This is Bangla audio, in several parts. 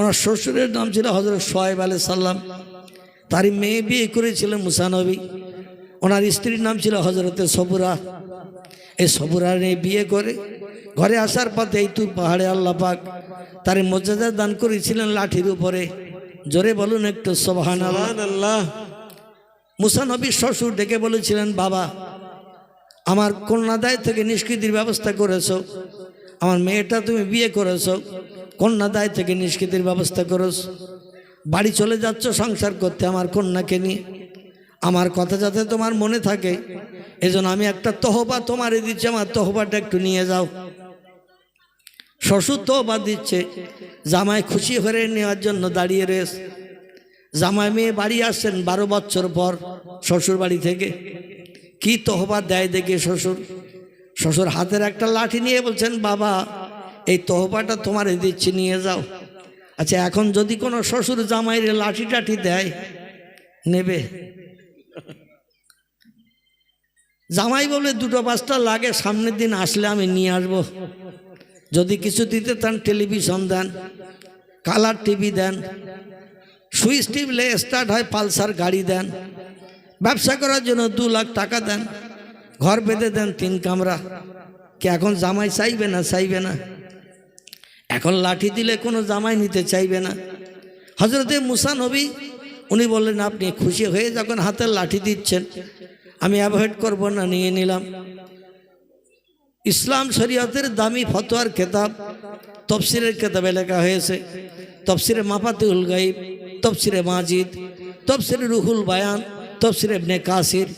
ওনার শ্বশুরের নাম ছিল হজরত সোহেব আলাই সাল্লাম তারই মেয়ে বিয়ে করেছিলেন মুসানবী ওনার স্ত্রীর নাম ছিল হজরতে সবুরা। এই সবুরা নিয়ে বিয়ে করে ঘরে আসার পথে এই তুর পাহাড়ে আল্লাহ পাক তার মর্যাদা দান করেছিলেন লাঠির উপরে। জোরে বলুন একটু সোবাহান সুবহানাল্লাহ। মুসানবীর শ্বশুর ডেকে বলেছিলেন বাবা আমার কন্যাদায় থেকে নিষ্কৃতির ব্যবস্থা করেছ। আমার মেয়েটা তুমি বিয়ে করেছ কন্যাদায় থেকে নিষ্কৃতির ব্যবস্থা করেছ। বাড়ি চলে যাচ্ছ, সংসার করতে আমার কন্যাকে নিয়ে। আমার কথা যাতে তোমার মনে থাকে, এজন্য আমি একটা তহবা তোমারে দিচ্ছি, আমার তহবাটা একটু নিয়ে যাও। শ্বশুর তহবা দিচ্ছে, জামাই খুশি হয়ে নেওয়ার জন্য দাঁড়িয়ে রয়েছে। জামাই মেয়ে বাড়ি আসছেন বারো বছর পর শ্বশুর বাড়ি থেকে। কি তহবা দেয় দেখে শ্বশুর? শ্বশুর হাতের একটা লাঠি নিয়ে বলছেন, বাবা, এই তহবাটা তোমারে দিচ্ছি, নিয়ে যাও। আচ্ছা এখন যদি কোনো শ্বশুর জামাইয়ের লাঠি টাঠি দেয়, নেবে? জামাই বলে, দুটো পাঁচটা লাগে, সামনের দিন আসলে আমি নিয়ে আসব। যদি কিছু দিতে চান, টেলিভিশন দেন, কালার টিভি দেন, সুইচ টিপলে স্টার্ট হয়, পালসার গাড়ি দেন, ব্যবসা করার জন্য দু লাখ টাকা দেন। ঘর বেঁধে দেন, তিন কামরা। কি এখন জামাই চাইবে না? চাইবে না। এখন লাঠি দিলে কোনো জামাই নিতে চাইবে না। হজরতে মুসা নবী, উনি বললেন, আপনি খুশি হয়ে যখন হাতের লাঠি দিচ্ছেন, আমি অ্যাভয়েড করব না, নিয়ে নিলাম। ইসলাম শরীয়তের দামি ফতোয়ার কেতাব, তফসিরের কেতাবে লেখা হয়েছে, তফসিরে মাফাতুল গাইব তফসিরে মাজিদ, তফসিরে রুহুল বায়ান, তফসিরে ইবনে কাসির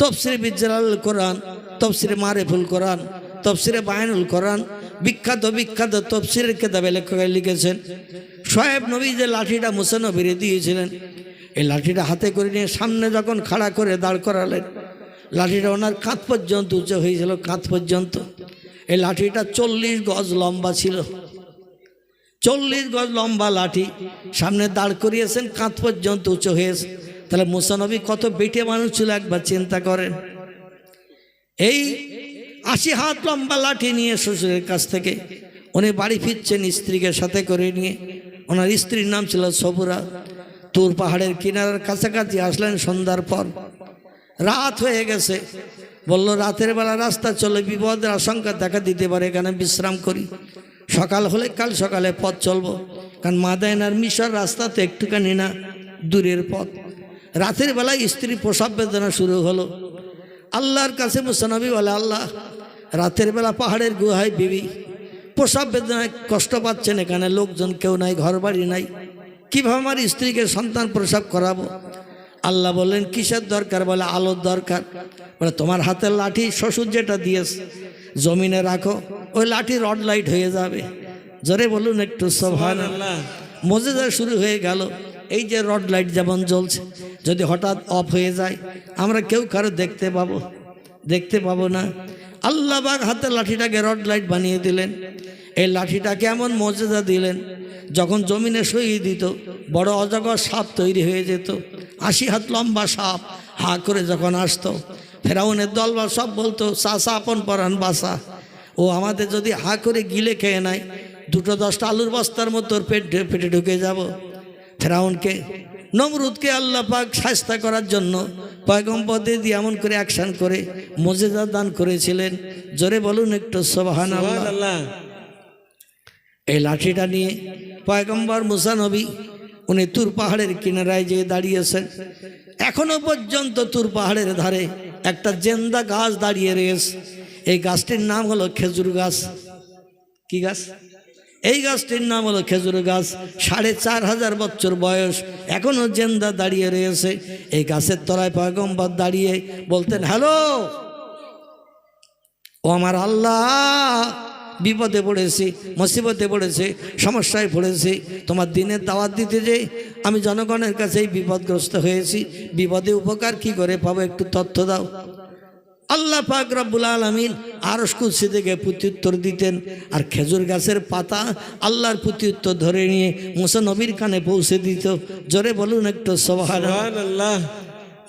তফসিরে বিজ্জালাল কোরআন, তফসিরে মারেফুল কোরআন, তফসিরে বায়নুল কোরআন, বিখ্যাত বিখ্যাত তফসিরের কেতাবে লেখক লিখেছেন। সোয়েব নবী যে লাঠিটা মুসানবিরে দিয়েছিলেন, এই লাঠিটা হাতে করে নিয়ে সামনে যখন খাড়া করে দাঁড় করালেন, লাঠিটা ওনার কাঁধ পর্যন্ত উঁচু হয়েছিল, কাঁধ পর্যন্ত। এই লাঠিটা চল্লিশ গজ লম্বা ছিল। চল্লিশ গজ লম্বা লাঠি সামনে দাঁড় করিয়েছেন, কাঁধ পর্যন্ত উঁচু হয়েছে। তাহলে মুসানবী কত বেটে মানুষ ছিল একবার চিন্তা করেন। এই আশি হাত লম্বা লাঠি নিয়ে শ্বশুরের কাছ থেকে উনি বাড়ি ফিরছেন স্ত্রীকে সাথে করে নিয়ে। ওনার স্ত্রীর নাম ছিল সবুরা। তুর পাহাড়ের কিনারার কাছাকাছি আসলেন সন্ধ্যার পর। রাত হয়ে গেছে। বলল, রাতের বেলা রাস্তা চলে, বিপদের আশঙ্কা দেখা দিতে পারে, এখানে বিশ্রাম করি। সকাল হলে কাল সকালে পথ চলবো। কারণ মাদায়নার মিশর রাস্তা তো একটুখানি না, দূরের পথ। রাতের বেলায় স্ত্রী প্রসাব বেদনা শুরু হলো। আল্লাহর কাছে মুসানবী বলে, আল্লাহ, রাতের বেলা পাহাড়ের গুহায় বিবি, প্রসাব বেদনায় কষ্ট পাচ্ছেন এখানে, লোকজন কেউ নাই ঘর বাড়ি নাই। কীভাবে আমার স্ত্রীকে সন্তান প্রসাব করাবো? আল্লাহ বললেন, কিসের দরকার? বলে, আলোর দরকার। বলে, তোমার হাতের লাঠি শ্বশুর যেটা দিয়েছে, জমিনে রাখো, ওই লাঠি রড লাইট হয়ে যাবে। জোরে বলুন একটু সোভান মজেদা শুরু হয়ে গেল। এই যে রড লাইট যেমন জ্বলছে, যদি হঠাৎ অফ হয়ে যায়, আমরা কেউ কারও দেখতে পাবো দেখতে পাবো না। আল্লাহ বাগ হাতের লাঠিটাকে রড লাইট বানিয়ে দিলেন। এই লাঠিটাকে এমন মর্যাদা দিলেন, যখন জমিনে সইয়ে দিত, বড় অজগর সাপ তৈরি হয়ে যেত। আশি হাত লম্বা সাপ হা করে যখন আসতো, ফেরাউনের দলবা সব বলতো চাষা আপন পরান বাসা ও আমাদের যদি হা করে গিলে খেয়ে নেয়, দুটো দশটা আলুর বস্তার মতো পেট পেটে ঢুকে যাব। ফেরাউনকে নমরুদকে আল্লাহ পাক শাস্তা করার জন্য পয়গম্পদে দিয়ে এমন করে অ্যাকশন করে মজেদা দান করেছিলেন। জোরে বলুন একটু সোবাহান আল্লাহ এই লাঠিটা নিয়ে পয়গম্বর মুসা নবী উনি তুর পাহাড়ের কিনারায় যেয়ে দাঁড়িয়েছেন। এখনও পর্যন্ত তুর পাহাড়ের ধারে একটা জেন্দা গাছ দাঁড়িয়ে রয়েছে। এই গাছটির নাম হলো খেজুর গাছ। কি গাছ? এই গাছটির নাম হলো খেজুর গাছ। সাড়ে চার হাজার বছর বয়স। এখনও জেন্দা দাঁড়িয়ে রয়েছে। এই গাছের তলায় পয়গম্বর দাঁড়িয়ে বলতেন, হ্যালো, ও আমার আল্লাহ, বিপদে পড়েছি, মুসিবতে পড়েছে, সমস্যায় পড়েছি, তোমার দিনের দাওয়াত দিতে যে আমি জনগণের কাছেই বিপদগ্রস্ত হয়েছি, বিপদে উপকার কি করে পাবো? একটু তথ্য দাও। আল্লাহ পাক রব্বুল আলমিন আরস কুৎসি থেকে প্রত্যুত্তর দিতেন আর খেজুর গাছের পাতা আল্লাহর প্রত্যুত্তর ধরে নিয়ে মুসা নবীর কানে পৌঁছে দিত। জোরে বলুন একটু সবাহার সুবহানাল্লাহ।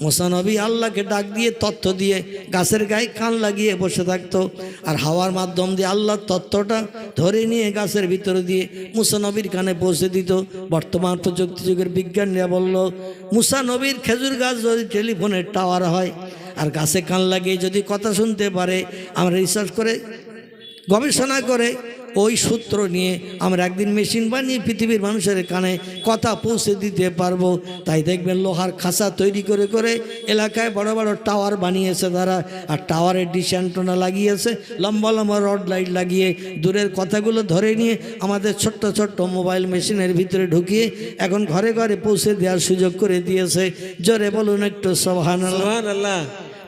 মোসানবী আল্লাহকে ডাক দিয়ে তত্ত্ব দিয়ে গাছের গায়ে কান লাগিয়ে বসে থাকতো আর হাওয়ার মাধ্যম দিয়ে আল্লাহর তত্ত্বটা ধরে নিয়ে গাছের ভিতরে দিয়ে মুসানবীর কানে পৌঁছে দিত। বর্তমান প্রযুক্তি যুগের বিজ্ঞানীরা বলল মুসানবীর খেজুর গাছ যদি টেলিফোনের টাওয়ার হয় আর গাছে কান লাগিয়ে যদি কথা শুনতে পারে, আমরা রিসার্চ করে, গবেষণা করে, ওই সূত্র নিয়ে আমরা একদিন মেশিন বানিয়ে পৃথিবীর মানুষের কানে কথা পৌঁছে দিতে পারব। তাই দেখবেন লোহার খাঁচা তৈরি করে করে এলাকায় বড় বড় টাওয়ার বানিয়েছে তারা। আর টাওয়ারের ডিশ অ্যান্টোনা লাগিয়েছে, লম্বা লম্বা রড লাইট লাগিয়ে দূরের কথাগুলো ধরে নিয়ে আমাদের ছোট্ট ছোট্ট মোবাইল মেশিনের ভিতরে ঢুকিয়ে এখন ঘরে ঘরে পৌঁছে দেওয়ার সুযোগ করে দিয়েছে। জোরে বলুন একটু সবহান সুবহানাল্লাহ।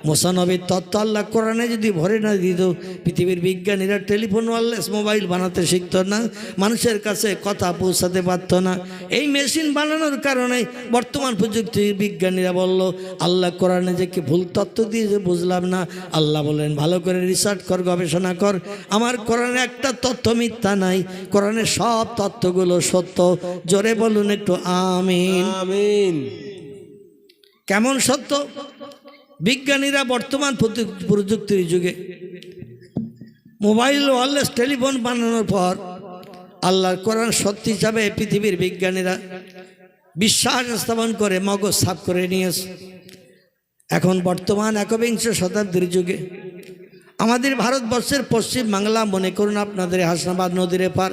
মোসানবীর তত্ত্ব আল্লাহ কোরআনে যদি ভরে না দিত পৃথিবীর বিজ্ঞানীরা টেলিফোন ওয়ারলেস মোবাইল বানাতে শিখত না মানুষের কাছে কথা পৌঁছাতে পারতো না। এই মেশিন বানানোর কারণে বর্তমান প্রযুক্তির বিজ্ঞানীরা বলল আল্লাহ কোরআনে যে কি ভুল তত্ত্ব দিয়েছে বুঝলাম না। আল্লাহ বলেন ভালো করে রিসার্চ কর গবেষণা কর। আমার কোরআনে একটা তথ্য মিথ্যা নাই। কোরআনের সব তত্ত্বগুলো সত্য। জোরে বলুন একটু আমিন। আমিন। কেমন সত্য? বিজ্ঞানীরা বর্তমান প্রযুক- প্রযুক্তির যুগে মোবাইল ওয়ারলেস টেলিফোন বানানোর পর আল্লাহর কোরআন সত্যি হিসাবে পৃথিবীর বিজ্ঞানীরা বিশ্বাস স্থাপন করে, মগজ সাফ করে নিয়েছে। এখন বর্তমান একবিংশ শতাব্দীর যুগে আমাদের ভারতবর্ষের পশ্চিম বাংলা, মনে করুন আপনাদের হাসনাবাদ নদীর পার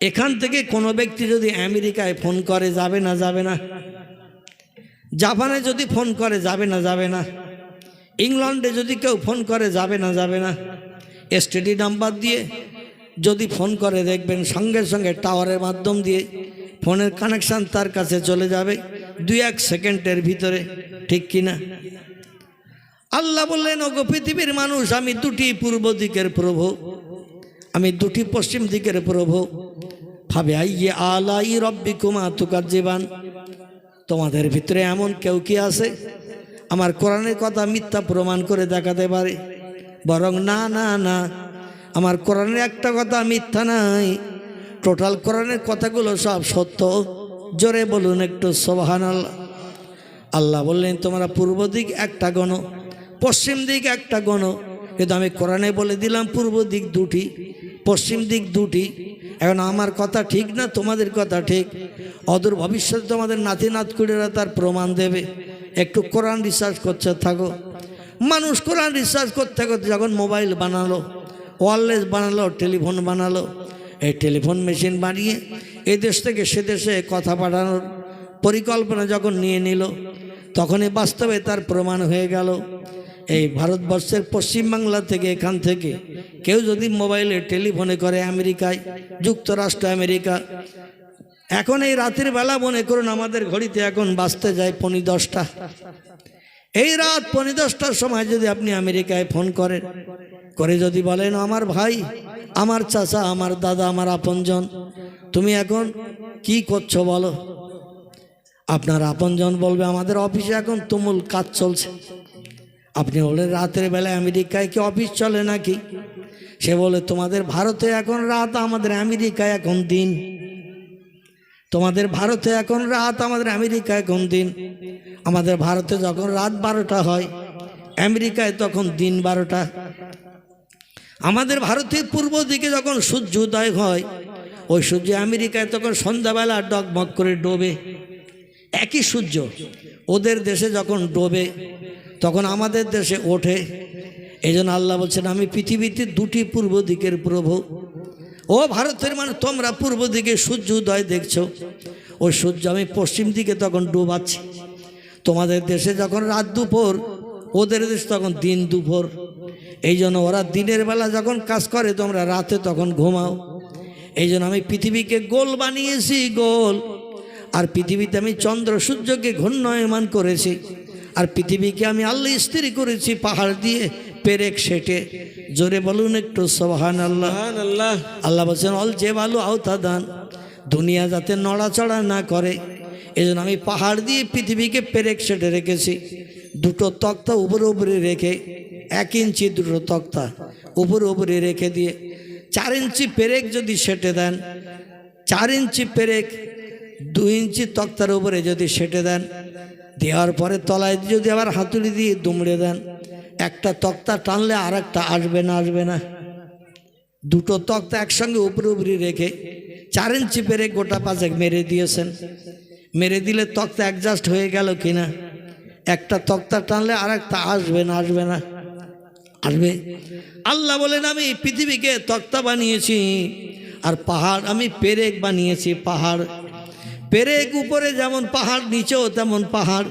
এখান থেকে কোনো ব্যক্তি যদি আমেরিকায় ফোন করে, যাবে না যাবে না জাপানে যদি ফোন করে, যাবে না যাবে না। ইংল্যান্ডে যদি কেউ ফোন করে, যাবে না যাবে না। এসটিডি নাম্বার দিয়ে যদি ফোন করে, দেখবেন সঙ্গে সঙ্গে টাওয়ারের মাধ্যম দিয়ে ফোনের কানেকশান তার কাছে চলে যাবে দুই এক সেকেন্ডের ভিতরে, ঠিক কিনা? আল্লাহ বললেন, ওগো পৃথিবীর মানুষ, আমি দুটি পূর্ব দিকের প্রভু। আমি দুটি পশ্চিম দিকের প্রভু। ভাবে আইয়ে আলাই রব্বি কুমা তুকার জীবান তোমাদের ভিতরে এমন কেউ কি আছে? আমার কোরআনের কথা মিথ্যা প্রমাণ করে দেখাতে পারে। বরং না না না, আমার কোরআনের একটা কথা মিথ্যা নাই। টোটাল কোরআনের কথাগুলো সব সত্য। জোরে বলুন একটু সোবাহান আল্লাহ আল্লাহ বললেন, তোমরা পূর্ব দিক একটা গণ, পশ্চিম দিক একটা গণ। কিন্তু আমি কোরআনে বলে দিলাম, পূর্ব দিক দুটি, পশ্চিম দিক দুটি। এখন আমার কথা ঠিক না, তোমাদের কথা ঠিক। অদূর ভবিষ্যতে তোমাদের নাতি নাতকুড়েরা তার প্রমাণ দেবে। একটু কোরআন রিসার্চ করতে থাকো। মানুষ কোরআন রিসার্চ করতে করতে যখন মোবাইল বানালো ওয়ারলেস বানালো টেলিফোন বানালো, এই টেলিফোন মেশিন বানিয়ে এ দেশ থেকে সে দেশে কথা পাঠানোর পরিকল্পনা যখন নিয়ে নিল, তখনই বাস্তবে তার প্রমাণ হয়ে গেল। এই ভারতবর্ষের পশ্চিমবাংলা থেকে এখান থেকে কেউ যদি মোবাইলে টেলিফোনে করে আমেরিকায়, যুক্তরাষ্ট্র, আমেরিকা। এখন এই রাতের বেলা মনে করুন আমাদের ঘড়িতে এখন বাঁচতে যায় পনি দশটা। এই রাত পনি দশটার সময় যদি আপনি আমেরিকায় ফোন করেন, করে যদি বলেন, আমার ভাই, আমার চাচা, আমার দাদা, আমার আপনজন, তুমি এখন কি করছ বলো? আপনার আপনজন বলবে, আমাদের অফিসে এখন তুমুল কাজ চলছে। আপনি বলেন রাতের বেলায় আমেরিকায় কি অফিস চলে নাকি? সে বলে, তোমাদের ভারতে এখন রাত, আমাদের আমেরিকায় এখন দিন। তোমাদের ভারতে এখন রাত, আমাদের আমেরিকায় এখন দিন। আমাদের ভারতে যখন রাত বারোটা হয়, আমেরিকায় তখন দিন বারোটা। আমাদের ভারতের পূর্ব দিকে যখন সূর্য উদয় হয়, ওই সূর্য আমেরিকায় তখন সন্ধ্যাবেলা ডগমগ করে ডোবে। একই সূর্য। ওদের দেশে যখন ডোবে তখন আমাদের দেশে ওঠে। এই জন্য আল্লাহ বলছেন, আমি পৃথিবীতে দুটি পূর্ব দিকের প্রভু। ও ভারতের মানুষ, তোমরা পূর্ব দিকে সূর্য উদয় দেখছ। ওই সূর্য আমি পশ্চিম দিকে তখন ডুবাচ্ছি। তোমাদের দেশে যখন রাত দুপুর, ওদের দেশ তখন দিন দুপুর। এই জন্য ওরা দিনের বেলা যখন কাজ করে, তোমরা রাতে তখন ঘুমাও। এই জন্য আমি পৃথিবীকে গোল বানিয়েছি, গোল। আর পৃথিবীতে আমি চন্দ্র সূর্যকে ঘূর্ণয়মান করেছি। আর পৃথিবীকে আমি আল্লাহ স্ত্রী করেছি পাহাড় দিয়ে পেরেক সেটে। জোরে বলুন একটু সবহান আল্লাহ সুবহানাল্লাহ। আল্লাহ বলছেন অল যে ভালো আওতা দান দুনিয়া যাতে নড়াচড়া না করে। এই জন্য আমি পাহাড় দিয়ে পৃথিবীকে পেরেক সেটে রেখেছি। দুটো তক্তা উপরে উপরে রেখে এক ইঞ্চি দুটো তক্তা উপরে উপরে রেখে দিয়ে চার ইঞ্চি পেরেক যদি সেটে দেন চার ইঞ্চি পেরেক দু ইঞ্চি তক্তার উপরে যদি সেটে দেন দেওয়ার পরে তলায় যদি আবার হাতুড়ি দিয়ে দুমড়ে দেন, একটা তক্তা টানলে আর একটা আসবে না আসবে না। দুটো তক্তা একসঙ্গে উপরে উপরি রেখে চার ইঞ্চি পেরে গোটা পাঁচেক মেরে দিয়েছেন। মেরে দিলে তক্তা অ্যাডজাস্ট হয়ে গেল কিনা? একটা তক্তা টানলে আর একটা আসবে না আসবে না। আসবে। আল্লাহ বলেন, আমি পৃথিবীকে তক্তা বানিয়েছি, আর পাহাড়, আমি পেরেক বানিয়েছি, পাহাড়। পেরেক উপরে যেমন পাহাড়, নিচেও তেমন পাহাড়।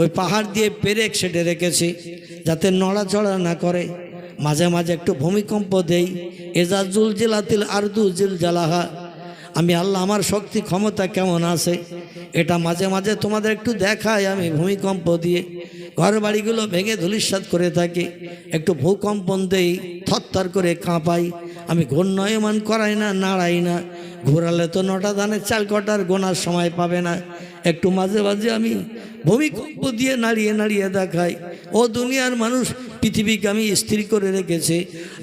ওই পাহাড় দিয়ে পেরেক সেটে রেখেছি, যাতে নড়াচড়া না করে। মাঝে মাঝে একটু ভূমিকম্প দেই। এজা জুল জেলাতিল আরদু জিল জালাহা আমি আল্লাহ, আমার শক্তি ক্ষমতা কেমন আছে? এটা মাঝে মাঝে তোমাদের একটু দেখাই আমি ভূমিকম্প দিয়ে। ঘর বাড়িগুলো ভেঙে ধুলিস্বাদ করে থাকি। একটু ভূকম্পন দেই, থরথর করে কাঁপাই। আমি ঘূর্ণয়মান করাই না, নাড়াই না। ঘোরালে তো নটা ধানের চাল কটার গোনার সময় পাবে না। একটু মাঝে মাঝে আমি ভূমিকম্প দিয়ে নাড়িয়ে নাড়িয়ে দেখাই। ও দুনিয়ার মানুষ পৃথিবীকে আমি স্থির করে রেখেছি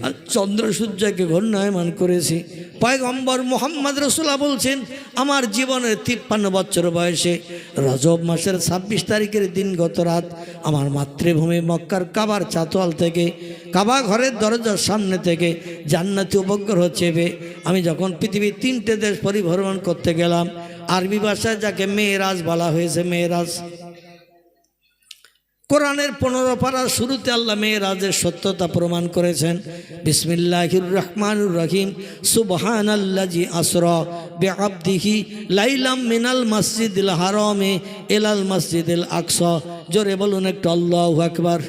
আর চন্দ্র সূর্যকে ঘূর্ণায়মান করেছি। পয়গম্বর মোহাম্মদ রসুল্লাহ বলছেন, আমার জীবনের তিপ্পান্ন বছর বয়সে রজব মাসের ছাব্বিশ তারিখের দিন গত রাত আমার মাতৃভূমি মক্কার কাবার চাতোয়াল থেকে, কাবা ঘরের দরজার সামনে থেকে জান্নাতি উপগ্রহ চেপে আমি যখন পৃথিবীর তিনটে দেশ পরিভ্রমণ করতে গেলাম, আরবি ভাষায় যাকে মেয়েরাজ বলা হয়েছে, মেয়েরাজ। কোরআনের পনেরো পাড়ার শুরুতে আল্লাহ মেয়েরাজের সত্যতা প্রমাণ করেছেন। বিসমিল্লাহির রহমানুর রহিম। সুবহান আল্লাজি আসর বে আবদিহি লাইলাম মিনাল মসজিদ হারমে এলাল মসজিদুল আকস। জোরে বলুন একটু আল্লাহ আকবার।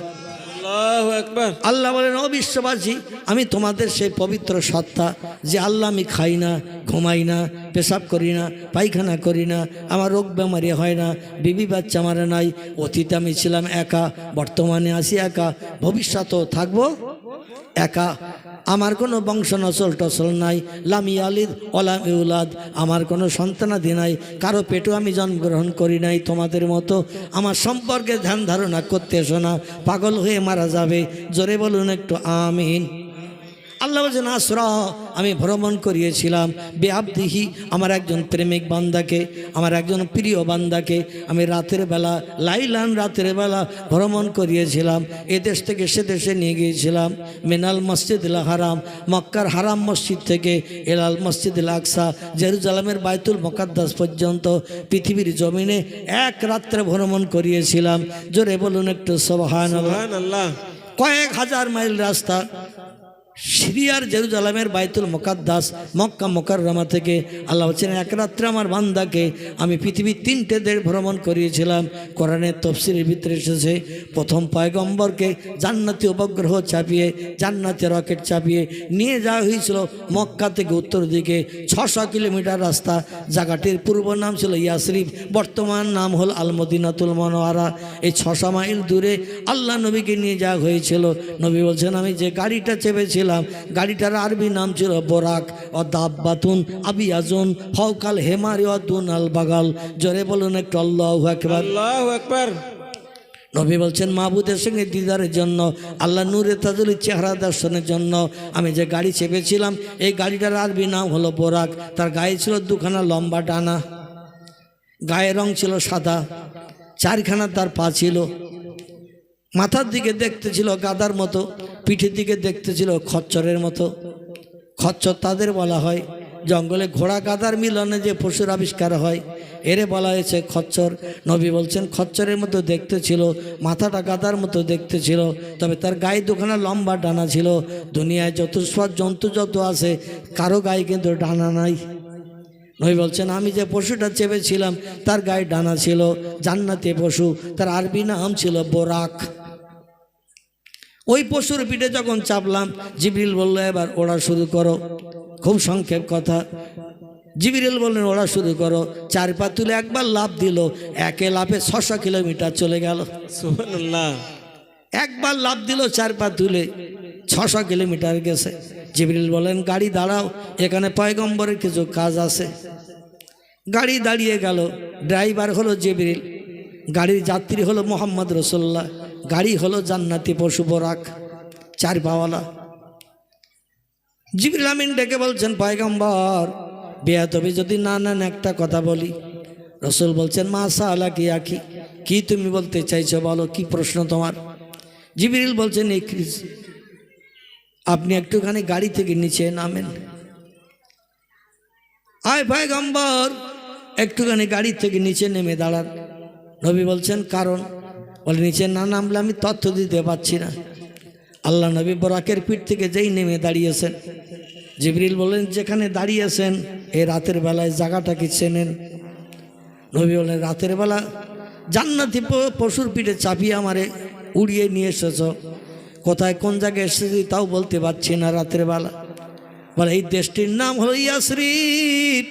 আল্লাহু বলেন অবিশ্ববাসী আমি তোমাদের সেই পবিত্র সত্তা যে আল্লাহ আমি খাই না, ঘুমাই না, পেশাব করি না, পায়খানা করি না, আমার রোগ বেমারি হয় না, বিবি বাচ্চা আমার নাই, অতীতে আমি ছিলাম একা, বর্তমানে আছি একা, ভবিষ্যতেও থাকব একা। আমার কোনো বংশ নচল টসল নাই। লামি আলিদ অলাম ইউলাদ আমার কোনো সন্তানাদি নাই। কারও পেটু আমি জন্মগ্রহণ করি নাই। তোমাদের মতো আমার সম্পর্কে ধ্যান ধারণা করতে এসো না। পাগল হয়ে মারা যাবে। জোরে বলুন একটু, আমিন। আল্লাহ বলছেন আসরা আমি ভ্রমণ করিয়েছিলাম। বেআবদিহি আমার একজন প্রেমিক বান্দাকে আমার একজন প্রিয় বান্দাকে আমি রাতের বেলা লাইলান রাতের বেলা ভ্রমণ করিয়েছিলাম। এ দেশ থেকে সে দেশে নিয়ে গিয়েছিলাম। মেনাল মসজিদ হারাম মক্কার হারাম মসজিদ থেকে এলাল মসজিদ আকসা জেরুজালামের বায়তুল মোকাদ্দাস পর্যন্ত পৃথিবীর জমিনে এক রাত্রে ভ্রমণ করিয়েছিলাম। জোরে বলুন একটু সবহান কয়েক হাজার মাইল রাস্তা সিরিয়ার জেরুজালামের বাইতুল মোকাদ্দাস, মক্কা মোকাররমা থেকে আল্লাহ বলছেন, এক রাত্রে আমার বান্দাকে আমি পৃথিবীর তিনটে দেশ ভ্রমণ করিয়েছিলাম। কোরআনের তফসিলের ভিতরে এসেছে, প্রথম পয়গম্বরকে জান্নাতি উপগ্রহ চাপিয়ে, জান্নাতি রকেট চাপিয়ে নিয়ে যাওয়া হয়েছিল মক্কা থেকে উত্তর দিকে। ছশো কিলোমিটার রাস্তা, জায়গাটির পূর্ব নাম ছিল ইয়াসরিফ বর্তমান নাম হল আলমদিনাতুল মনোয়ারা। এই ছশো মাইল দূরে আল্লাহ নবীকে নিয়ে যাওয়া হয়েছিল। নবী বলছেন, আমি যে গাড়িটা চেপেছিলাম গাড়িটার আরবি নাম ছিল বোরাক। ও দাব্বাতুন আবিয়াজুন ফৌকাল হেমারি ও দুন আল বাগাল। জোরে বলুন একটু আল্লাহ একবার। আল্লাহু আকবার নবী বলছেন মাহবুদের সঙ্গে দিদারের জন্য আল্লাহ নূরে তাজুলের চেহারা দর্শনের জন্য আমি যে গাড়ি চেপেছিলাম এই গাড়িটার আরবি নাম হলো বোরাক। তার গায়ে ছিল দুখানা লম্বা ডানা গায়ের রং ছিল সাদা চারখানা তার পা ছিল। মাথার দিকে দেখতে ছিল গাদার মতো, পিঠের দিকে দেখতে ছিল খচ্চরের মতো। খচ্চর তাদের বলা হয়, জঙ্গলে ঘোড়া গাদার মিলনে যে পশুর আবিষ্কার হয়, এরে বলা হয়েছে খচ্চর। নবী বলছেন, খচ্চরের মতো দেখতে ছিল মাথাটা গাদার মতো দেখতে ছিল তবে তার গায়ে দুখানা লম্বা ডানা ছিল। দুনিয়ায় সব জন্তু যত আছে, কারও গায়ে কিন্তু ডানা নাই। নবী বলছেন, আমি যে পশুটা চেপেছিলাম, তার গায়ে ডানা ছিল, জান্নাতে পশু, তার আরবি নাম ছিল বোরাক। ওই পশুর পিঠে যখন চাপলাম জিবরিল বলল এবার ওড়া শুরু করো। খুব সংক্ষেপ কথা। জিবিরিল বললেন ওড়া শুরু করো। চার পা তুলে একবার লাভ দিল একে লাভে ছশো কিলোমিটার চলে গেল। একবার লাভ দিল চার পা তুলে ছশো কিলোমিটার গেছে। জিবরিল বলেন গাড়ি দাঁড়াও এখানে পয়গম্বরের কিছু কাজ আছে। গাড়ি দাঁড়িয়ে গেল ড্রাইভার হলো জিবরিল গাড়ির যাত্রী হলো মোহাম্মদ রসোল্লাহ গাড়ি হলো জান্নাতি পশু বরাক, চার পাওয়ালা জিবরিল আমিন ডেকে বলছেন, পয়গম্বর বেয়াতবি যদি না নেন, একটা কথা বলি। রসুল বলছেন, মা সালা কি আখি, কি তুমি বলতে চাইছো বলো, কি প্রশ্ন তোমার? জিবিরিল বলছেন, এই আপনি একটুখানি গাড়ি থেকে নিচে নামেন। আয় ভাই গম্বর একটুখানি গাড়ি থেকে নিচে নেমে দাঁড়ান। নবী বলছেন, কারণ বলে, নিচে না নামলে আমি তথ্য দিতে পারছি না। আল্লাহ নবী বরাকের পিঠ থেকে যেই নেমে দাঁড়িয়েছেন, জিবরিল বলেন যেখানে দাঁড়িয়েছেন, এই রাতের বেলায় জায়গাটা কি চেনেন? নবী বলেন রাতের বেলা জান্নাতি পশুর পিঠে চাপিয়ে আমারে উড়িয়ে নিয়ে এসেছ। কোথায় কোন জায়গায় এসেছি তাও বলতে পারছি না রাতের বেলা। বলে, এই দেশটির নাম হলো ইয়াসরিফ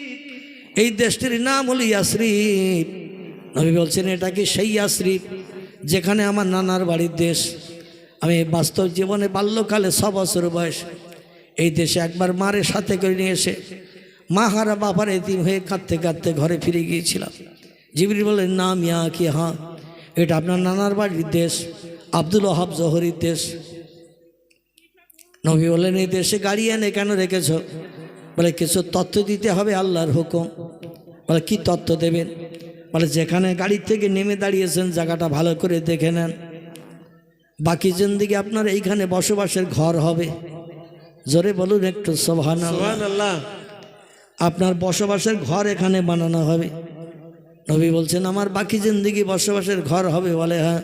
এই দেশটির নাম হলো ইয়াসরিফ নবী বলছেন, এটা কি সেই ইয়াসরিফ যেখানে আমার নানার বাড়ির দেশ। আমি বাস্তব জীবনে বাল্যকালে ছ বছর বয়স। এই দেশে একবার মারের সাথে করে নিয়ে এসে মা হারা বাবার এতিম হয়ে কাঁদতে কাঁদতে ঘরে ফিরে গিয়েছিলাম। জিবরি বলেন না মিয়া, কি হ্যাঁ? এটা আপনার নানার বাড়ির দেশ, আব্দুল ওহাব জহরির দেশ। নবী বলেন এই দেশে গাড়ি এনে কেন রেখেছ? বলে, কিছু তথ্য দিতে হবে আল্লাহর হুকুম। বলে, কি তথ্য দেবেন? বলে যেখানে গাড়ি থেকে নেমে দাঁড়িয়েছেন জায়গাটা ভালো করে দেখে নেন। বাকি জিন্দিগি আপনার এইখানে বসবাসের ঘর হবে। জোরে বলুন একটু সোহান সুহান আল্লাহ আপনার বসবাসের ঘর এখানে বানানো হবে। নবী বলছেন আমার বাকি জিন্দিগি বসবাসের ঘর হবে বলে হ্যাঁ।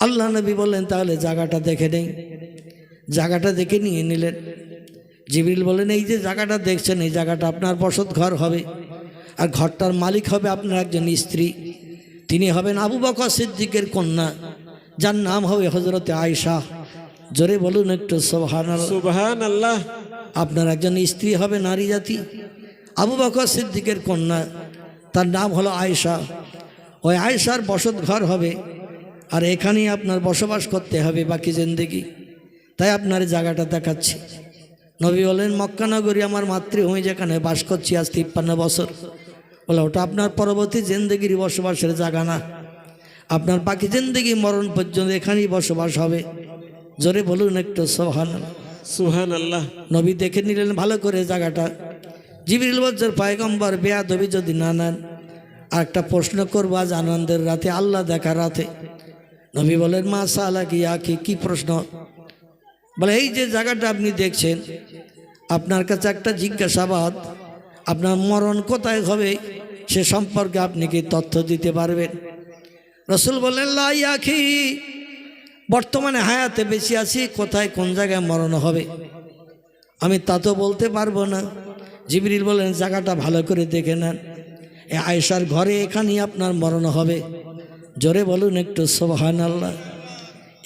আল্লাহ নবী বললেন তাহলে জায়গাটা দেখে নেই। জায়গাটা দেখে নিয়ে নিলেন। জিবিল বলেন এই যে জায়গাটা দেখছেন এই জায়গাটা আপনার বসত ঘর হবে। আর ঘরটার মালিক হবে আপনার একজন স্ত্রী। তিনি হবেন আবু বকর সিদ্দিকের কন্যা যার নাম হবে হজরতে আয়সা জোরে বলুন একটু সোহান আল্লাহ আপনার একজন স্ত্রী হবে নারী জাতি আবু বকর সিদ্দিকের কন্যা তার নাম হলো আয়েশা। ওই আয়েশার বসত ঘর হবে আর এখানেই আপনার বসবাস করতে হবে বাকি জিন্দেগি। তাই আপনার জায়গাটা দেখাচ্ছি। নবী বলেন মক্কানগরী আমার মাতৃভূমি যেখানে বাস করছি আজ তিপ্পান্ন বছর। বলে ওটা আপনার পরবর্তী জিন্দগির বসবাসের জায়গা না। আপনার বাকি জিন্দগি মরণ পর্যন্ত এখানেই বসবাস হবে। জোরে বলুন একটু সোহান সুহান আল্লাহ নবী দেখে নিলেন ভালো করে জায়গাটা। জিবির বজ্জর পায়গম্বর বেয়াদবি যদি না নেন আর একটা প্রশ্ন করব আজ আনন্দের রাতে আল্লাহ দেখা রাতে। নবী বলেন মা সালা কি আখি কি প্রশ্ন? বলে এই যে জায়গাটা আপনি দেখছেন আপনার কাছে একটা জিজ্ঞাসাবাদ আপনার মরণ কোথায় হবে সে সম্পর্কে আপনি কি তথ্য দিতে পারবেন? রসুল বললেন লাই আখি বর্তমানে হায়াতে বেশি আছি, কোথায় কোন জায়গায় মরণ হবে? আমি তা তো বলতে পারব না। জিবরিল বলেন জায়গাটা ভালো করে দেখে নেন। এ আয়েশার ঘরে এখানেই আপনার মরণ হবে। জোরে বলুন একটু সোহান আল্লাহ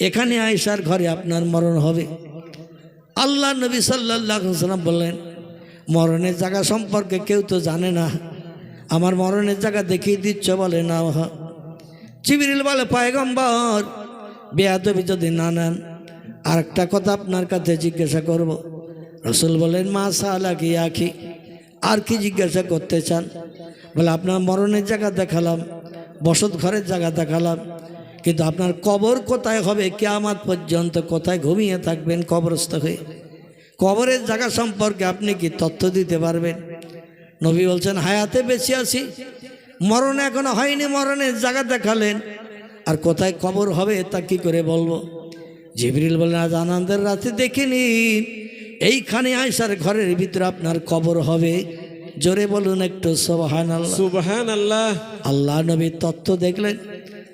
এখানে আয়েশার ঘরে আপনার মরণ হবে। আল্লাহ নবী সাল্লাহ সাল্লাম বললেন মরণের জায়গা সম্পর্কে কেউ তো জানে না। আমার মরণের জায়গা দেখিয়ে দিচ্ছ বলে না। চিবিরিল বলে, পায়গম্বর, বেয়াদবি যদি না নেন আর একটা কথা আপনার কাছে জিজ্ঞাসা করব। রসুল বলেন, মা সালা কি আখি? আর কি জিজ্ঞাসা করতে চান? বলে, আপনার মরণের জায়গা দেখালাম, বসত ঘরের জায়গা দেখালাম, কিন্তু আপনার কবর কোথায় হবে? কেয়ামাত পর্যন্ত কোথায় ঘুমিয়ে থাকবেন কবরস্থ হয়ে? কবরের জায়গা সম্পর্কে আপনি কি তথ্য দিতে পারবেন? নবী বলছেন হায়াতে বেঁচে আছি। মরণ এখনও হয়নি মরণের জায়গা দেখালেন। আর কোথায় কবর হবে তা কি করে বলব? জিবরিল বলেন আজ আনন্দের রাতে দেখে নিন এইখানে আয়সার ঘরের ভিতরে আপনার কবর হবে। জোরে বলুন একটু সোহান আল্লাহ সুবহান আল্লাহ আল্লাহ নবীর তত্ত্ব দেখলেন।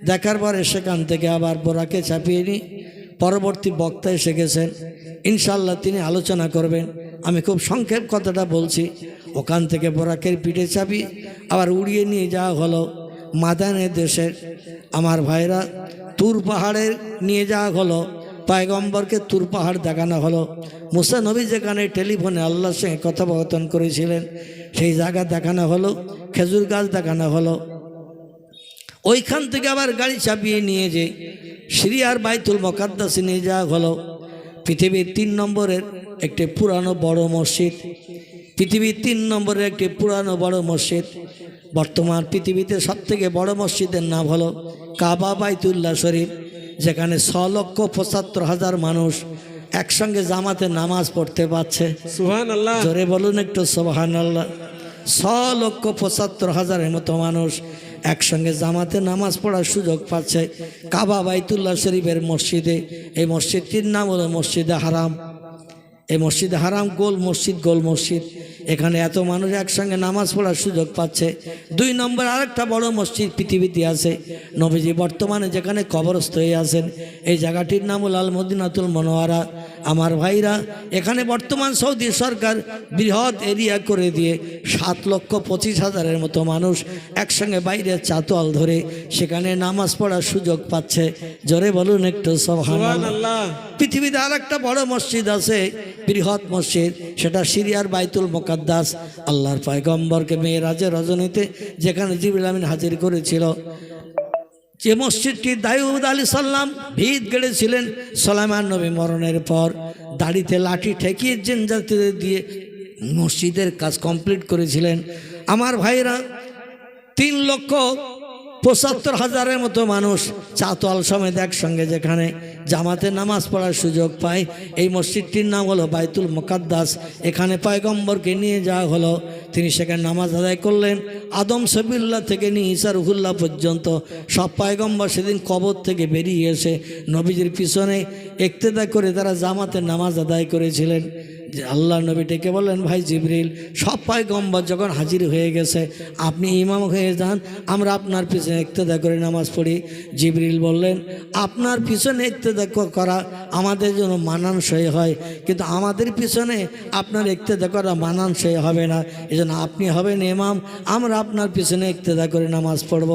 দেখার পরে সেখান থেকে আবার বোরাকে চাপিয়ে নিই পরবর্তী বক্তা এসে গেছেন। ইনশাল্লাহ তিনি আলোচনা করবেন। আমি খুব সংক্ষেপ কথাটা বলছি। ওখান থেকে বোরাকের পিঠে চাপি আবার উড়িয়ে নিয়ে যাওয়া হলো মাদানের দেশের। আমার ভাইরা তুর পাহাড়ের নিয়ে যাওয়া হলো। পায়গম্বরকে তুর পাহাড় দেখানো হলো। মুসা নবী যেখানে টেলিফোনে আল্লাহর সঙ্গে কথোপকথন করেছিলেন, সেই জায়গা দেখানো হলো, খেজুর গাছ দেখানো হলো। ওইখান থেকে আবার গাড়ি চাপিয়ে নিয়ে যে সিরিয়ার বাইতুল মকাদ্দাসে নিয়ে যাওয়া হলো। পৃথিবীর তিন নম্বরের একটি পুরানো বড় মসজিদ পৃথিবীর তিন নম্বরের একটি পুরানো বড় মসজিদ বর্তমান পৃথিবীতে সবথেকে বড় মসজিদের নাম হলো কাবা বাইতুল্লাহ শরীফ যেখানে ছ লক্ষ পঁচাত্তর হাজার মানুষ একসঙ্গে জামাতে নামাজ পড়তে পারছে। জোরে বলুন একটু সোহান আল্লাহ ছ লক্ষ পঁচাত্তর হাজারের মতো মানুষ একসঙ্গে জামাতে নামাজ পড়ার সুযোগ পাচ্ছে কাবা বাইতুল্লাহ শরীফের মসজিদে। এই মসজিদটির নাম হলো মসজিদে হারাম। এই মসজিদে হারাম গোল মসজিদ গোল মসজিদ। এখানে এত মানুষ একসঙ্গে নামাজ পড়ার সুযোগ পাচ্ছে। দুই নম্বর আরেকটা বড় মসজিদ পৃথিবীতে আছে। নবীজি বর্তমানে যেখানে কবরস্থ হয়ে আছেন, এই জায়গাটির নাম হল আল মদিনাতুল মনোয়ারা। আমার ভাইরা এখানে বর্তমান সৌদি সরকার বৃহৎ এরিয়া করে দিয়ে সাত লক্ষ পঁচিশ হাজারের মতো মানুষ একসঙ্গে বাইরে চাতোয়াল ধরে সেখানে নামাজ পড়ার সুযোগ পাচ্ছে। জোরে বলুন একটু সবহান পৃথিবীতে আর একটা বড় মসজিদ আছে বৃহৎ মসজিদ সেটা সিরিয়ার বাইতুল মোকাদ্দাস। আল্লাহর পয়গম্বরকে মেয়েরাজে রজনীতে যেখানে জিবিল আমিন হাজির করেছিল যে মসজিদটি দায়ুদ আলী সাল্লাম ভিত গেড়েছিলেন সালামান নবী মরণের পর, দাড়িতে লাঠি ঠেকিয়ে জেনজাতিদের দিয়ে মসজিদের কাজ কমপ্লিট করেছিলেন। আমার ভাইরা, তিন লক্ষ পঁচাত্তর হাজারের মতো মানুষ চাতোয়াল সমেত একসঙ্গে যেখানে জামাতে নামাজ পড়ার সুযোগ পায়। এই মসজিদটির নাম হলো বাইতুল মোকাদ্দাস। এখানে পায়গম্বরকে নিয়ে যাওয়া হলো। তিনি সেখানে নামাজ আদায় করলেন। আদম সবিল্লা থেকে নিয়ে ইসা রুহুল্লাহ পর্যন্ত সব পায়গম্বর সেদিন কবর থেকে বেরিয়ে এসে নবীজির পিছনে একতেদা করে তারা জামাতে নামাজ আদায় করেছিলেন। যে আল্লাহ নবী ডেকে বললেন, ভাই জিবরিল, সব পয়গম্বর যখন হাজির হয়ে গেছে, আপনি ইমাম হয়ে যান, আমরা আপনার পিছনে ইক্তেদা করে নামাজ পড়ি। জিবরিল বললেন, আপনার পিছনে ইক্তেদা করা আমাদের জন্য মানানসই হয়, কিন্তু আমাদের পিছনে আপনার ইক্তেদা করা মানানসই হবে না। এই জন্য আপনি হবেন ইমাম, আমরা আপনার পিছনে ইক্তেদা করে নামাজ পড়ব।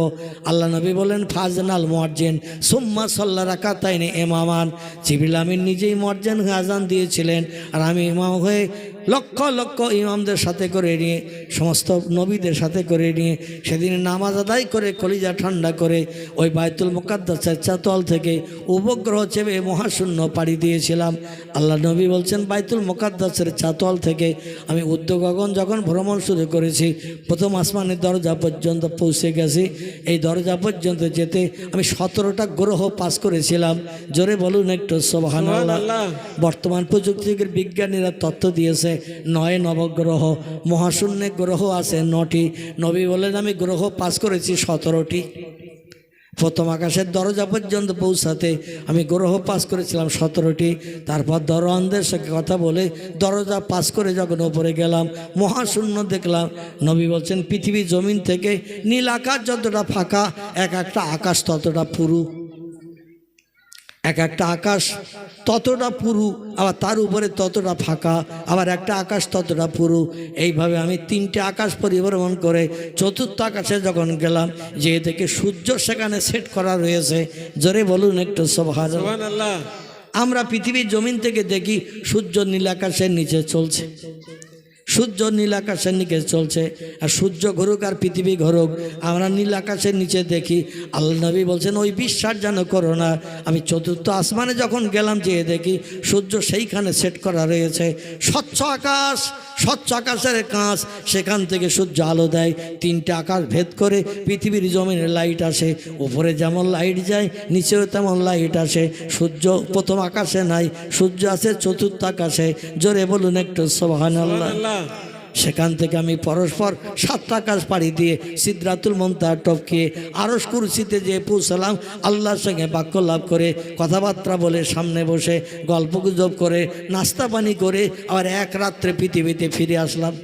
আল্লাহ নবী বলেন ফাজনাল মর্জেন সুম্মা সাল্লা রাকাতাইনে এমামান জিবরিল আমি নিজেই মর্জেন আজান দিয়েছিলেন, আর আমি ইমাম হয়ে লক্ষ লক্ষ ইমামদের সাথে করে নিয়ে সমস্ত নবীদের সাথে করে নিয়ে সেদিন নামাজ আদায় করে কলিজা ঠান্ডা করে ওই বায়তুল মোকাদ্দাসের চাতল থেকে উপগ্রহ চেপে মহাশূন্য পাড়ি দিয়েছিলাম। আল্লাহ নবী বলছেন বাইতুল মোকাদ্দাসের চাতল থেকে আমি উদ্যোগগণ যখন ভ্রমণ শুরু করেছি প্রথম আসমানের দরজা পর্যন্ত পৌঁছে গেছি। এই দরজা পর্যন্ত যেতে আমি সতেরোটা গ্রহ পাস করেছিলাম। জোরে বলুন একটু সোহান বর্তমান প্রযুক্তির বিজ্ঞানীরা তথ্য দিয়েছে নয় নবগ্রহ, মহাশূন্যে গ্রহ আছে নটি। নবী বলেন আমি গ্রহ পাস করেছি সতেরোটি। প্রথম আকাশের দরজা পর্যন্ত পৌঁছাতে আমি গ্রহ পাস করেছিলাম সতেরোটি। তারপর দরওয়ানদের সঙ্গে কথা বলে দরজা পাস করে যখন ওপরে গেলাম, মহাশূন্য দেখলাম। নবী বলছেন, পৃথিবী জমিন থেকে নীল আকাশ যতটা ফাঁকা, এক একটা আকাশ ততটা পুরু। এক একটা আকাশ ততটা পুরু আবার তার উপরে ততটা ফাঁকা আবার একটা আকাশ ততটা পুরু। এইভাবে আমি তিনটে আকাশ পরিভ্রমণ করে চতুর্থ আকাশে যখন গেলাম যে থেকে সূর্য সেখানে সেট করা রয়েছে। জোরে বলুন একটু সুহান আমরা পৃথিবীর জমিন থেকে দেখি সূর্য নীল আকাশের নিচে চলছে। সূর্য নীল আকাশের নিচে চলছে, আর সূর্য ঘুরুক আর পৃথিবী ঘুরুক, আমরা নীল আকাশের নিচে দেখি, আল্লাহ নবী বলছেন, ওই বিশ্বাস যেন করো না। আমি চতুর্থ আসমানে যখন গেলাম, যেয়ে দেখি সূর্য সেইখানে সেট করা রয়েছে। স্বচ্ছ আকাশ, স্বচ্ছ আকাশের কাঁচ, সেখান থেকে সূর্য আলো দেয়। তিনটে আকাশ ভেদ করে পৃথিবীর জমিনে লাইট আসে। উপরে যেমন লাইট যায়, নিচেও তেমন লাইট আসে। সূর্য প্রথম আকাশে নাই, সূর্য আছে চতুর্থ আকাশে। জোরে বলুন একটু সোহান আল্লাহ সেখান থেকে আমি পরস্পর সাতটা আকাশ পাড়ি দিয়ে সিদ্ধাতুল মন্তার টপকে আরস কুরসিতে যেয়ে পৌঁছালাম। আল্লাহর সঙ্গে বাক্য লাভ করে, কথাবার্তা বলে, সামনে বসে গল্প গুজব করে, নাস্তা পানি করে আবার এক রাত্রে পৃথিবীতে ফিরে আসলাম।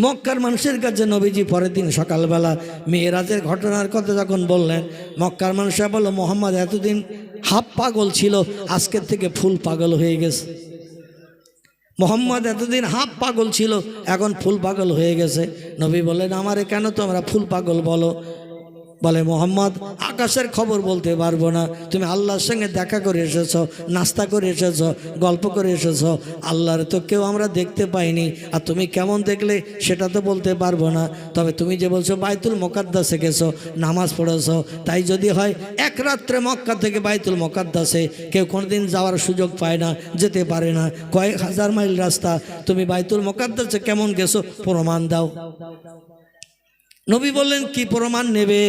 মক্কার মানুষের কাছে নবীজি পরের দিন সকালবেলা মেয়েরাজের ঘটনার কথা যখন বললেন, মক্কার মানুষরা বলল, মোহাম্মদ, এতদিন হাফ পাগল ছিল, আজকের থেকে ফুল পাগল হয়ে গেছে। মোহাম্মদ এতদিন হাফ পাগল ছিল, এখন ফুল পাগল হয়ে গেছে। নবী বললেন, আমারে কেন তোমরা ফুল পাগল বলো? বলে, মোহাম্মদ, আকাশের খবর বলতে পারব না। তুমি আল্লাহর সঙ্গে দেখা করে এসেছ, নাস্তা করে এসেছ, গল্প করে এসেছ। আল্লাহর তো কেউ আমরা দেখতে পাইনি। আর তুমি কেমন দেখলে সেটা তো বলতে পারব না। তবে তুমি যে বলছো, বাইতুল মোকাদ্দাসে গেছো নামাজ পড়েছো, তাই যদি হয়, এক রাত্রে মক্কা থেকে বাইতুল মোকাদ্দাসে কেউ কোনোদিন যাওয়ার সুযোগ পায় না, যেতে পারে না। কয়েক হাজার মাইল রাস্তা। তুমি বাইতুল মোকাদ্দাসে কেমন গেছো, প্রমাণ দাও। নবী বললেন, কি প্রমাণ নেবে?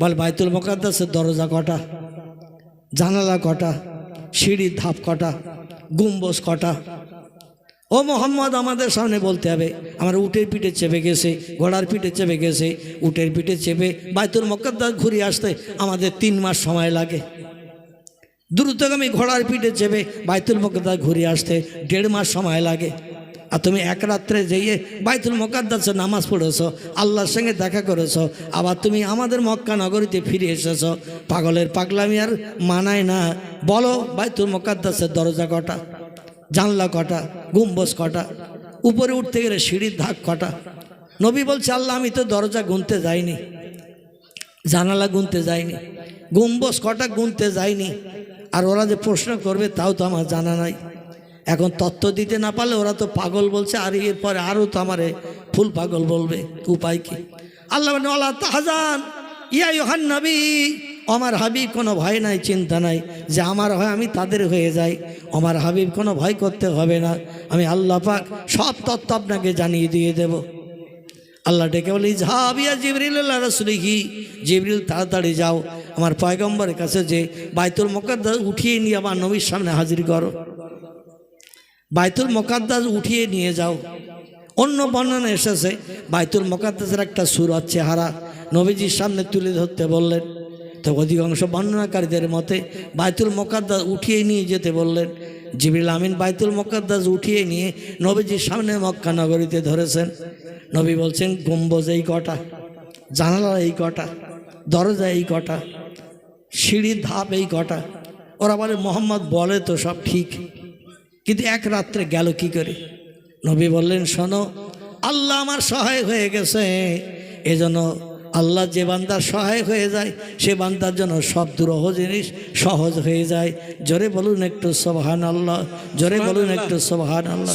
বল, বাইতুল মোকাদ্দাসের দরজা কটা, জানালা কটা, সিঁড়ির ধাপ কটা গুম্বস কটা। ও মোহাম্মদ, আমাদের সামনে বলতে হবে, আমার উটের পিঠে চেপে গেছে, ঘোড়ার পিঠে চেপে গেছে, উটের পিঠে চেপে বাইতুল মকদ্দাস ঘুরে আসতে আমাদের তিন মাস সময় লাগে। দ্রুতগামী ঘোড়ার পিঠে চেপে বাইতুল মকদ্দাস ঘুরে আসতে দেড় মাস সময় লাগে। আর তুমি এক রাত্রে যেয়ে বাইতুল মকাদ্দাসে নামাজ পড়েছো, আল্লাহর সঙ্গে দেখা করেছ, আবার তুমি আমাদের মক্কা নগরীতে ফিরে এসেছ। পাগলের পাগলামি আর মানায় না। বলো, বাইতুল মকাদ্দাসের দরজা কটা, জানলা কটা গুম্বস কটা, উপরে উঠতে গেলে সিঁড়ির ধাক কটা? নবী বলছে, আল্লাহ, আমি তো দরজা গুনতে যাইনি, জানালা গুনতে যাইনি গুম্বস কটা গুনতে যায়নি আর ওরা যে প্রশ্ন করবে, তাও তো আমার জানা নাই। এখন তত্ত্ব দিতে না পারলে ওরা তো পাগল বলছে, আর এরপরে আরও তো আমারে ফুল পাগল বলবে উপায় কি? আল্লাহ ওয়ালা তাহাজান, ইয়া ইহান নবী, আমার হাবিব কোনো ভয় নাই, চিন্তা নাই, যে আমার হয় আমি তাদের হয়ে যাই, আমার হাবিব কোনো ভয় করতে হবে না, আমি আল্লাহ পাক সব তত্ত্ব আপনাকে জানিয়ে দিয়ে দেবো। আল্লাহ ডেকে বলি ঝাবিয়া জিবরিল আল্লাহ রসুলিহি, জিবরিল, তাড়াতাড়ি যাও, আমার পয়গম্বরের কাছে যে বাইতুল মোকাদ্দাস উঠিয়ে নিয়ে আমার নবীর সামনে হাজির করো। বাইতুল মোকাদ্দাস উঠিয়ে নিয়ে যাও। অন্য বর্ণনা এসেছে, বাইতুল মোকাদ্দাসের একটা সুরত চেহারা। নবীজির সামনে তুলে ধরতে বললেন, তো অধিকাংশ বর্ণনাকারীদের মতে বাইতুল মোকাদ্দাস উঠিয়ে নিয়ে যেতে বললেন। জিবরিল আমিন বাইতুল মোকাদ্দাস উঠিয়ে নিয়ে নবীজির সামনে মক্কা নগরীতে ধরেছেন। নবী বলছেন, গম্বজ এই কটা, জানালা এই কটা, দরজা এই কটা, সিঁড়ির ধাপ এই কটা। ওরা বলে, মোহাম্মদ বলে তো সব ঠিক। কিন্তু এক রাত্রে গেল কি করে? নবী বললেন, শোনো, আল্লাহ আমার সহায় হয়ে গেছে। এজন্য আল্লাহ যে বান্দার সহায় হয়ে যায় সে বান্দার জন্য সব দুরহ জিনিস সহজ হয়ে যায়। জোরে বলুন একটু সোহান আল্লাহ জোরে বলুন একটু সোহান আল্লাহ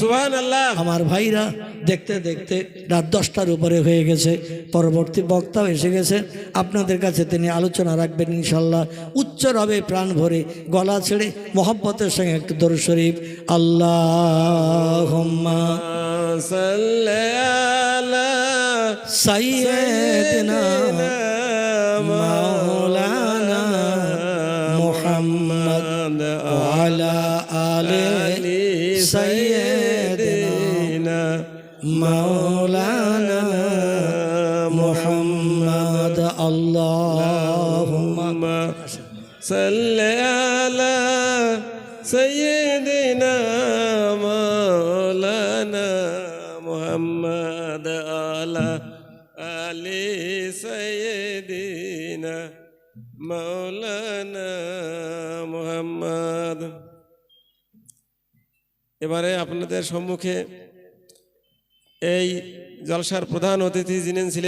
আমার ভাইরা দেখতে দেখতে রাত দশটার উপরে হয়ে গেছে পরবর্তী বক্তাও এসে গেছে। আপনাদের কাছে তিনি আলোচনা রাখবেন ইনশাল্লাহ। উচ্চ রবে প্রাণ ভরে গলা ছেড়ে মোহব্বতের সঙ্গে একটু দর শরীফ। আল্লাহ সাল্লি আলা এবারে আপনাদের সম্মুখে এই জলসার প্রধান অতিথি যিনি ছিলেন